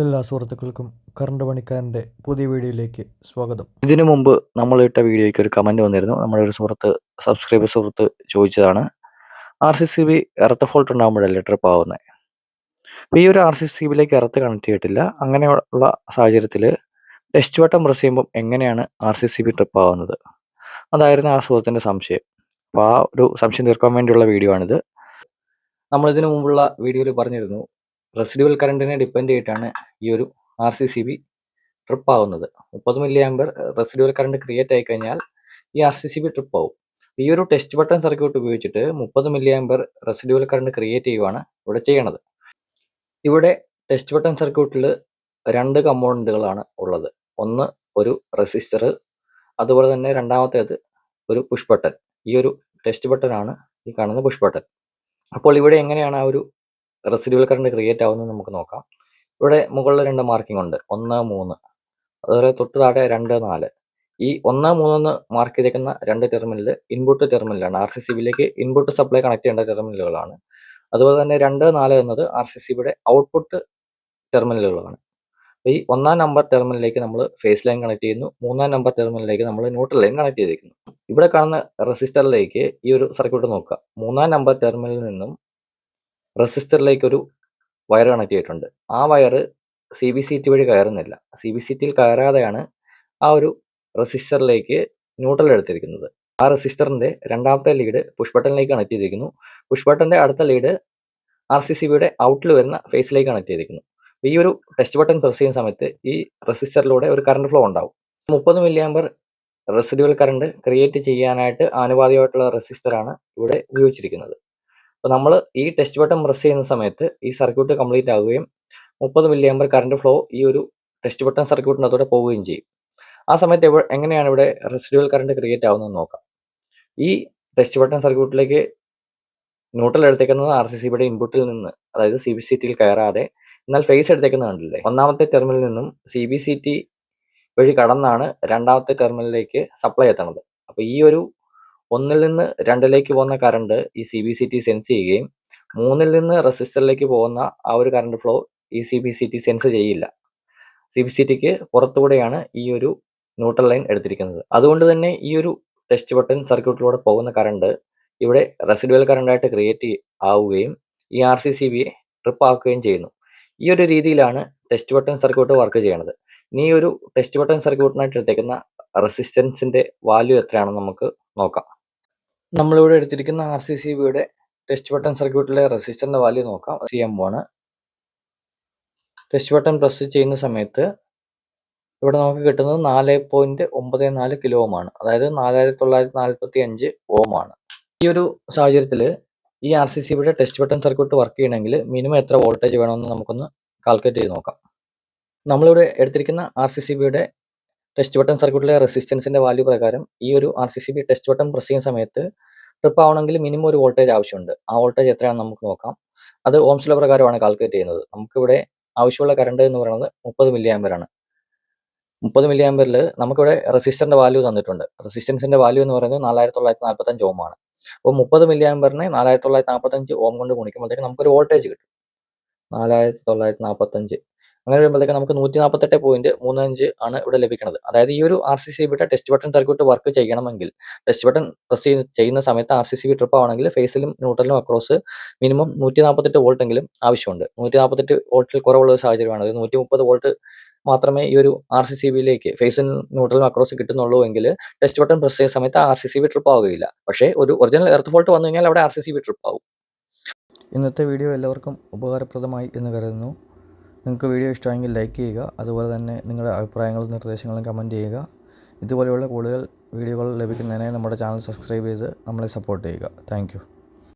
എല്ലാ സുഹൃത്തുക്കൾക്കും കറണ്ട് പണിക്കാരന്റെ പുതിയ വീഡിയോയിലേക്ക് സ്വാഗതം. ഇതിനു മുമ്പ് നമ്മൾ ഇട്ട വീഡിയോയ്ക്ക് ഒരു കമന്റ് വന്നിരുന്നു. നമ്മുടെ ഒരു സുഹൃത്ത് സബ്സ്ക്രൈബർ സുഹൃത്ത് ചോദിച്ചതാണ് R C C B earth fault ഉണ്ടാകുമ്പോഴല്ലേ trip ആവുന്നത് അപ്പോൾ ഈ ഒരു ആർ സി സി ബിയിലേക്ക് എർത്ത് കണക്ട് ചെയ്തിട്ടില്ല. അങ്ങനെയുള്ള സാഹചര്യത്തിൽ ടെസ്റ്റ് വട്ടം പ്രസ് ചെയ്യുമ്പോൾ എങ്ങനെയാണ് R C C B trip ആവുന്നത്? അതായിരുന്നു ആ സുഹൃത്തിന്റെ സംശയം. അപ്പോൾ ആ ഒരു സംശയം തീർക്കാൻ വേണ്ടിയുള്ള വീഡിയോ ആണിത്. നമ്മളിതിനു മുമ്പുള്ള വീഡിയോയിൽ പറഞ്ഞിരുന്നു റെസിഡ്യൂവൽ കറണ്ടിനെ ഡിപ്പെൻഡ് ചെയ്തിട്ടാണ് ഈ ഒരു R C C B trip ആവുന്നത് മുപ്പത് milli ampere residual current create ആയി കഴിഞ്ഞാൽ ഈ R C C B trip ആവും ഈ ഒരു ടെസ്റ്റ് ബട്ടൺ സർക്യൂട്ട് ഉപയോഗിച്ചിട്ട് മുപ്പത് milli ampere residual current create ചെയ്യുവാണ് ഇവിടെ ചെയ്യണത്. ഇവിടെ ടെസ്റ്റ് ബട്ടൺ സർക്യൂട്ടിൽ രണ്ട് കമ്പോണന്റുകളാണ് ഉള്ളത്. ഒന്ന് ഒരു റെസിസ്റ്റർ അതുപോലെ തന്നെ രണ്ടാമത്തേത് ഒരു പുഷ് ബട്ടൺ. ഈ ഒരു ടെസ്റ്റ് ബട്ടൺ ആണ് ഈ കാണുന്ന പുഷ് ബട്ടൺ. അപ്പോൾ ഇവിടെ എങ്ങനെയാണ് ആ ഒരു റെസിഡ്യൂവൽ കറണ്ട് ക്രിയേറ്റ് ആവുന്നത് നമുക്ക് നോക്കാം. ഇവിടെ മുകളിൽ രണ്ട് മാർക്കിംഗ് ഉണ്ട്. ഒന്ന് മൂന്ന്. അതുപോലെ തൊട്ട് താഴെ രണ്ട് നാല്. ഈ ഒന്ന് മൂന്നെന്ന് മാർക്ക് ചെയ്തേക്കുന്ന രണ്ട് ടെർമിനൽ ഇൻപുട്ട് ടെർമിനലാണ് ആർ സി സി ബിയിലേക്ക് ഇൻപുട്ട് സപ്ലൈ കണക്ട് ചെയ്യേണ്ട ടെർമിനലുകളാണ് അതുപോലെ തന്നെ രണ്ട് നാല് എന്നത് ആർ സി സി ബിയുടെ ഔട്ട്പുട്ട് ടെർമിനലുകളാണ് ഈ ഒന്നാം നമ്പർ ടെർമിനലിലേക്ക് നമ്മൾ ഫേസ് ലൈൻ കണക്ട് ചെയ്യുന്നു. മൂന്നാം നമ്പർ ടെർമിനലിലേക്ക് നമ്മൾ ന്യൂട്രൽ ലൈൻ കണക്ട് ചെയ്തിരിക്കുന്നു ഇവിടെ കാണുന്ന റെസിസ്റ്ററിലേക്ക് ഈ ഒരു സർക്യൂട്ട് നോക്കുക. മൂന്നാം നമ്പർ ടെർമിനലിൽ നിന്നും റെസിസ്റ്ററിലേക്ക് ഒരു വയർ കണക്ട് ചെയ്തിട്ടുണ്ട് ആ wire C B C T വഴി കയറുന്നില്ല. സി ബി സി ടിയിൽ കയറാതെയാണ് ആ ഒരു റെസിസ്റ്ററിലേക്ക് ന്യൂട്രൽ എടുത്തിരിക്കുന്നത്. ആ റെസിസ്റ്ററിന്റെ രണ്ടാമത്തെ ലീഡ് പുഷ് ബട്ടണിലേക്ക് കണക്ട് ചെയ്തിരിക്കുന്നു. പുഷ് ബട്ടന്റെ അടുത്ത ലീഡ് ആർ സി സി ബിയുടെ ഔട്ടിൽ വരുന്ന ഫേസിലേക്ക് കണക്ട് ചെയ്തിരിക്കുന്നു. ഈ ഒരു ടെസ്റ്റ് ബട്ടൺ പ്രസ് ചെയ്യുന്ന സമയത്ത് ഈ റെസിസ്റ്ററിലൂടെ ഒരു കറണ്ട് ഫ്ലോ ഉണ്ടാവും. മുപ്പത് മില്ലിയാമ്പർ റെസിഡ്യൂവൽ കറണ്ട് ക്രിയേറ്റ് ചെയ്യാനായിട്ട് ആനുപാതികമായിട്ടുള്ള റെസിസ്റ്ററാണ് ഇവിടെ ഉപയോഗിച്ചിരിക്കുന്നത്. അപ്പോൾ നമ്മൾ ഈ ടെസ്റ്റ് ബട്ടൺ പ്രസ് ചെയ്യുന്ന സമയത്ത് ഈ സർക്യൂട്ട് കംപ്ലീറ്റ് ആവുകയും മുപ്പത് മില്ലി ആമ്പർ കറണ്ട് ഫ്ലോ ഈ ഒരു ടെസ്റ്റ് ബട്ടൺ സർക്യൂട്ടിനകത്തൂടെ പോവുകയും ചെയ്യും. ആ സമയത്ത് എവിടെ എങ്ങനെയാണ് ഇവിടെ റെസിഡ്യൂവൽ കറണ്ട് ക്രിയേറ്റ് ആവുന്നതെന്ന് നോക്കാം. ഈ ടെസ്റ്റ് ബട്ടൺ സർക്യൂട്ടിലേക്ക് ന്യൂട്രൽ എടുത്തേക്കുന്നത് ആർ സി സിയുടെ ഇൻപുട്ടിൽ നിന്ന് അതായത് സി ബി സി ടിയിൽ കയറാതെ എന്നാൽ ഫേസ് എടുത്തേക്കുന്നത് കണ്ടില്ലേ? ഒന്നാമത്തെ ടെർമിനലിൽ നിന്നും സി ബി സി ടി വഴി കടന്നാണ് രണ്ടാമത്തെ ടെർമിനലിലേക്ക് സപ്ലൈ എത്തണത്. അപ്പോൾ ഈ ഒരു ഒന്നിൽ നിന്ന് രണ്ടിലേക്ക് പോകുന്ന കറണ്ട് ഈ C B C T sense ചെയ്യുകയും മൂന്നിൽ നിന്ന് റെസിസ്റ്ററിലേക്ക് പോകുന്ന ആ ഒരു കറണ്ട് ഫ്ലോ ഈ C B C T sense ചെയ്യില്ല. സി ബി സി ടിക്ക് പുറത്തുകൂടെയാണ് ഈ ഒരു ന്യൂട്രൽ ലൈൻ എടുത്തിരിക്കുന്നത്. അതുകൊണ്ട് തന്നെ ഈ ഒരു ടെസ്റ്റ് ബട്ടൺ സർക്യൂട്ടിലൂടെ പോകുന്ന കറണ്ട് ഇവിടെ റെസിഡുവൽ കറണ്ടായിട്ട് ക്രിയേറ്റ് ആവുകയും ഈ ആർ സി സി ബിയെ ട്രിപ്പ് ആക്കുകയും ചെയ്യുന്നു. ഈ ഒരു രീതിയിലാണ് ടെസ്റ്റ് ബട്ടൺ സർക്യൂട്ട് വർക്ക് ചെയ്യുന്നത് ഇനി ഈ ഒരു ടെസ്റ്റ് ബട്ടൺ സർക്യൂട്ടിനായിട്ട് എടുത്തേക്കുന്ന റെസിസ്റ്റൻസിന്റെ വാല്യൂ എത്രയാണെന്ന് നമുക്ക് നോക്കാം. നമ്മളിവിടെ എടുത്തിരിക്കുന്ന ആർ സി സി ബിയുടെ ടെസ്റ്റ് ബട്ടൺ സർക്യൂട്ടിലെ റെസിസ്റ്ററിന്റെ വാല്യൂ നോക്കാം. ചെയ്യാൻ പോവാണ് ടെസ്റ്റ് ബട്ടൺ പ്രസ് ചെയ്യുന്ന സമയത്ത് ഇവിടെ നമുക്ക് കിട്ടുന്നത് നാല് പോയിന്റ് ഒമ്പത് നാല് കിലോ ഓം ആണ്. അതായത് നാലായിരത്തി തൊള്ളായിരത്തി നാൽപ്പത്തി അഞ്ച് ഓം ആണ്. ഈ ഒരു സാഹചര്യത്തിൽ ഈ ആർ സി സി ബിയുടെ ടെസ്റ്റ് ബട്ടൺ സർക്യൂട്ട് വർക്ക് ചെയ്യണമെങ്കിൽ മിനിമം എത്ര വോൾട്ടേജ് വേണമെന്ന് നമുക്കൊന്ന് കാൽക്കുലേറ്റ് ചെയ്ത് നോക്കാം. നമ്മളിവിടെ എടുത്തിരിക്കുന്ന ആർ സി സി ബിയുടെ ടെസ്റ്റ് ബട്ടൺ സർക്യൂട്ടിലെ റെസിസ്റ്റൻസിന്റെ വാല്യൂ പ്രകാരം ഈ ഒരു R C C B test button press ചെയ്യുന്ന സമയത്ത് ട്രിപ്പ് ആവണമെങ്കിൽ മിനിമം ഒരു വോൾട്ടേജ് ആവശ്യമുണ്ട്. ആ വോൾട്ടേജ് എത്രയാണെന്ന് നമുക്ക് നോക്കാം. അത് ഓംസ് ലോ പ്രകാരമാണ് കാൽക്കുലേറ്റ് ചെയ്യുന്നത്. നമുക്കിവിടെ ആവശ്യമുള്ള കറണ്ട് എന്ന് പറയുന്നത് മുപ്പത് മില്ലി ആമ്പർ ആണ്. മുപ്പത് മില്ലി ആമ്പറിൽ നമുക്കിവിടെ റെസിസ്റ്ററിന്റെ വാല്യൂ തന്നിട്ടുണ്ട്. റെസിസ്റ്റൻസിന്റെ വാല്യൂ എന്ന് പറയുന്നത് നാലായിരത്തി തൊള്ളായിരത്തി നാൽപ്പത്തഞ്ച് ഓം ആണ്. അപ്പോൾ മുപ്പത് മില്ലി ആമ്പറിനെ നാലായിരത്തി തൊള്ളായിരത്തി നാൽപ്പത്തഞ്ച് ഓം കൊണ്ട് ഗുണിക്കുമ്പോഴത്തേക്ക് നമുക്കൊരു വോൾട്ടേജ് കിട്ടും. നാലായിരത്തി തൊള്ളായിരത്തി നാൽപ്പത്തഞ്ച് അങ്ങനെ വരുമ്പോഴത്തേക്ക് നമുക്ക് നൂറ്റി നാൽപ്പത്തെട്ട് പോയിന്റ് മൂന്ന് അഞ്ച് ആണ് ഇവിടെ ലഭിക്കുന്നത്. അതായത് ഈ ഒരു ആർ സി സി ബിയുടെ ടെസ്റ്റ് ബട്ടൺ സർക്യൂട്ട് വർക്ക് ചെയ്യണമെങ്കിൽ ടെസ്റ്റ് ബട്ടൺ പ്രസ് ചെയ്യുന്ന സമയത്ത് R C C B trip ആണെങ്കിൽ ഫേസിലും ന്യൂട്രലും അക്രോസ് മിനിമം നൂറ്റി നാൽപ്പത്തെട്ട് വോൾട്ട് എങ്കിലും ആവശ്യമുണ്ട്. നൂറ്റി നാൽപ്പത്തെട്ട് വോൾട്ടിൽ കുറവുള്ള ഒരു സാഹചര്യമാണ്. നൂറ്റി മുപ്പത് വോൾട്ട് മാത്രമേ ഈ ഒരു ആർ സി സി ബിയിലേക്ക് ഫേസിൽ ന്യൂട്രലും അക്രോസ് കിട്ടുന്നുള്ളൂ എങ്കിൽ ടെസ്റ്റ് ബട്ടൺ പ്രസ് ചെയ്യുന്ന സമയത്ത് R C C B trip ആവുകയില്ല. പക്ഷേ ഒരു ഒറിജിനൽ എർത്ത് ഫോൾട്ട് വന്നു കഴിഞ്ഞാൽ അവിടെ R C C B trip ആവും. ഇന്നത്തെ വീഡിയോ എല്ലാവർക്കും ഉപകാരപ്രദമായി എന്ന് കരുതുന്നു. നിങ്ങൾക്ക് വീഡിയോ ഇഷ്ടമായെങ്കിൽ ലൈക്ക് ചെയ്യുക. അതുപോലെ തന്നെ നിങ്ങളുടെ അഭിപ്രായങ്ങളും നിർദ്ദേശങ്ങളും കമന്റ് ചെയ്യുക. ഇതുപോലെയുള്ള കൂടുതൽ വീഡിയോകൾ ലഭിക്കുന്നതിനായി നമ്മുടെ ചാനൽ സബ്സ്ക്രൈബ് ചെയ്ത് നമ്മളെ സപ്പോർട്ട് ചെയ്യുക. താങ്ക്